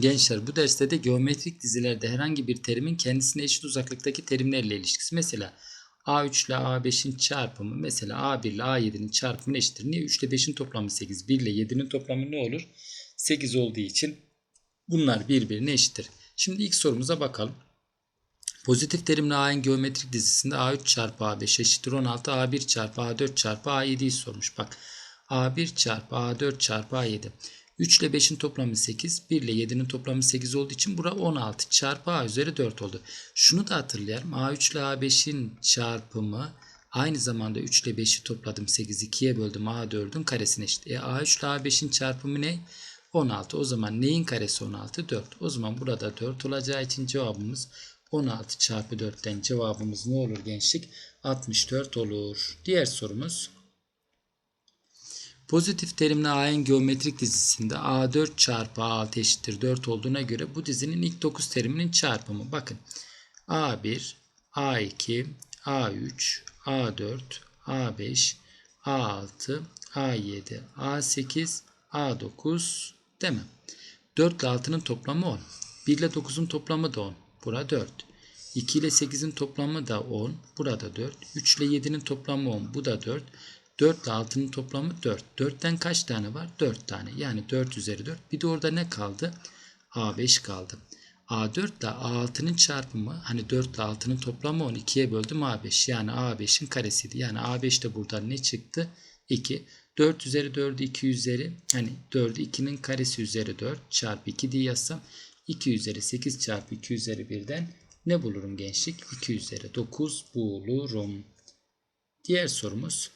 Gençler bu derste de geometrik dizilerde herhangi bir terimin kendisine eşit uzaklıktaki terimlerle ilişkisi. Mesela A3 ile A5'in çarpımı mesela A1 ile A7'nin çarpımı eşittir. Niye? 3 ile 5'in toplamı 8. 1 ile 7'nin toplamı ne olur? 8 olduğu için bunlar birbirine eşittir. Şimdi ilk sorumuza bakalım. Pozitif terimli A'nın geometrik dizisinde A3 çarpı A5 eşittir 16. A1 çarpı A4 çarpı A7'yi sormuş. Bak A1 çarpı A4 çarpı A7. 3 ile 5'in toplamı 8. 1 ile 7'nin toplamı 8 olduğu için bura 16 çarpı A üzeri 4 oldu. Şunu da hatırlayalım. A3 ile A5'in çarpımı aynı zamanda 3 ile 5'i topladım 8 2'ye böldüm A4'ün karesine eşit. E A3 ile A5'in çarpımı ne? 16. O zaman neyin karesi 16? 4. O zaman burada 4 olacağı için cevabımız 16 çarpı 4'ten cevabımız ne olur gençlik? 64 olur. Diğer sorumuz. Pozitif terimli A'nın geometrik dizisinde A4 çarpı A6 eşittir 4 olduğuna göre bu dizinin ilk 9 teriminin çarpımı. Bakın A1, A2, A3, A4, A5, A6, A7, A8, A9 değil mi? 4 ile 6'nın toplamı 10. 1 ile 9'un toplamı da 10. Bura 4. 2 ile 8'in toplamı da 10. Burada 4. 3 ile 7'nin toplamı 10. Bu da 4. 4 ile 6'nın toplamı 4. 4'ten kaç tane var? 4 tane. Yani 4 üzeri 4. Bir de orada ne kaldı? A5 kaldı. A4 ile A6'nın çarpımı hani 4 ile 6'nın toplamı 10. 2'ye böldüm A5. Yani A5'in karesiydi. Yani A5 de buradan ne çıktı? 2. 4 üzeri 4'ü 2 üzeri hani 4'ü 2'nin karesi üzeri 4 çarpı 2 diye yazsam 2 üzeri 8 çarpı 2 üzeri 1'den ne bulurum gençlik? 2 üzeri 9 bulurum. Diğer sorumuz.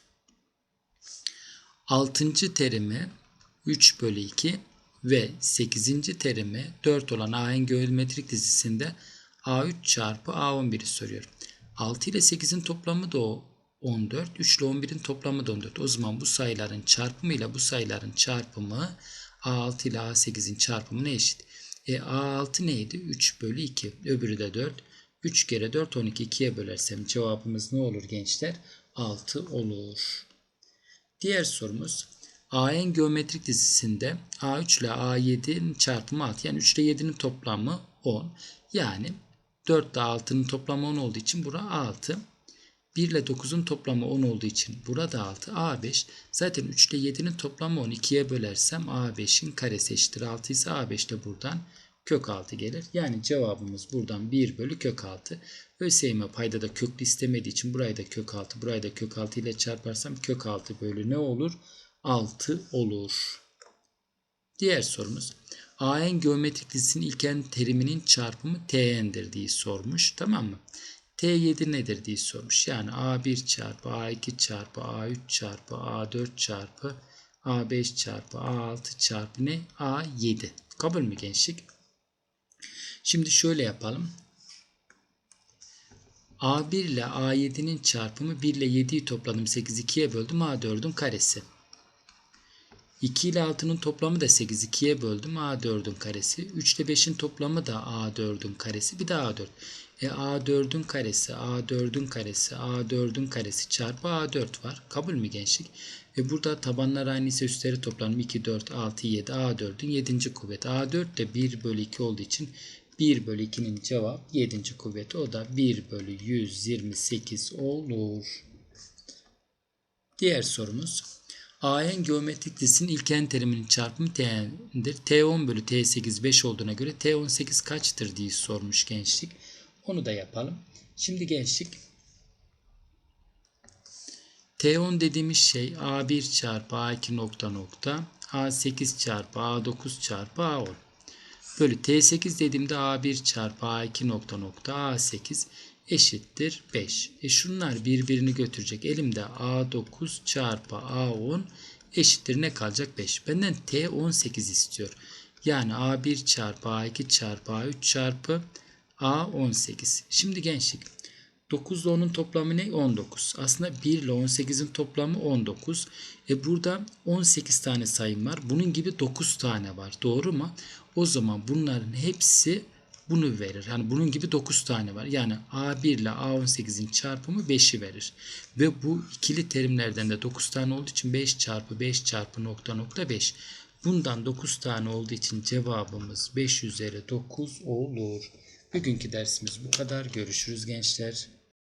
6. terimi 3 bölü 2 ve 8. terimi 4 olan A'nın geometrik dizisinde A3 çarpı A11'i soruyor. 6 ile 8'in toplamı da o 14. 3 ile 11'in toplamı da 14. O zaman bu sayıların çarpımı ile bu sayıların çarpımı A6 ile A8'in çarpımına eşit. E A6 neydi? 3 bölü 2. Öbürü de 4. 3 kere 4 12 2'ye bölersem cevabımız ne olur gençler? 6 olur. Diğer sorumuz. AN geometrik dizisinde A3 ile A7'nin çarpımı 6. Yani 3 ile 7'nin toplamı 10. Yani 4 ile 6'nın toplamı 10 olduğu için bura 6. 1 ile 9'un toplamı 10 olduğu için burada 6. A5 zaten 3 ile 7'nin toplamı 10. 2'ye bölersem A5'in karesi eşittir 6 ise A5 de buradan kök 6 gelir. Yani cevabımız buradan 1 bölü kök 6. ÖSYM payda da köklü istemediği için burayı da kök 6, burayı da kök 6 ile çarparsam kök 6 bölü ne olur? 6 olur. Diğer sorumuz. AN geometrik dizisinin ilken teriminin çarpımı TN'dir diye sormuş. Tamam mı? T7 nedir diye sormuş. Yani A1 çarpı A2 çarpı A3 çarpı A4 çarpı A5 çarpı A6 çarpı ne? A7. Kabul mü gençlik? Şimdi şöyle yapalım. A1 ile A7'nin çarpımı 1 ile 7'yi topladım. 8 2'ye böldüm. A4'ün karesi. 2 ile 6'nın toplamı da 8 2'ye böldüm. A4'ün karesi. 3 ile 5'in toplamı da A4'ün karesi. Bir de A4. E A4'ün karesi, A4'ün karesi, A4'ün karesi çarpı A4 var. Kabul mü gençlik? E burada tabanlar aynı ise üstleri toplanım 2, 4, 6, 7. A4'ün 7. kuvveti. A4 de 1 bölü 2 olduğu için 1 bölü 2'nin cevap 7. kuvveti. O da 1 bölü 128 olur. Diğer sorumuz. AN geometrik dizisinin ilken teriminin çarpımı T'ndir. T10 bölü T8 5 olduğuna göre T18 kaçtır diye sormuş gençlik. Onu da yapalım. Şimdi gençlik T10 dediğimiz şey A1 çarpı A2 nokta nokta A8 çarpı A9 çarpı A10 bölü T8 dediğimde A1 çarpı A2 nokta nokta A8 eşittir 5. E şunlar birbirini götürecek. Elimde A9 çarpı A10 eşittir ne kalacak 5. Benden T18 istiyor. Yani A1 çarpı A2 çarpı A3 çarpı A18. Şimdi gençlik 9 ile 10'un toplamı ne? 19. Aslında 1 ile 18'in toplamı 19. E burada 18 tane sayım var. Bunun gibi 9 tane var. Doğru mu? O zaman bunların hepsi bunu verir. Yani bunun gibi 9 tane var. Yani A1 ile A18'in çarpımı 5'i verir. Ve bu ikili terimlerden de 9 tane olduğu için 5 çarpı 5 çarpı nokta nokta 5. Bundan 9 tane olduğu için cevabımız 5 üzeri 9 olur. Bugünkü dersimiz bu kadar. Görüşürüz gençler.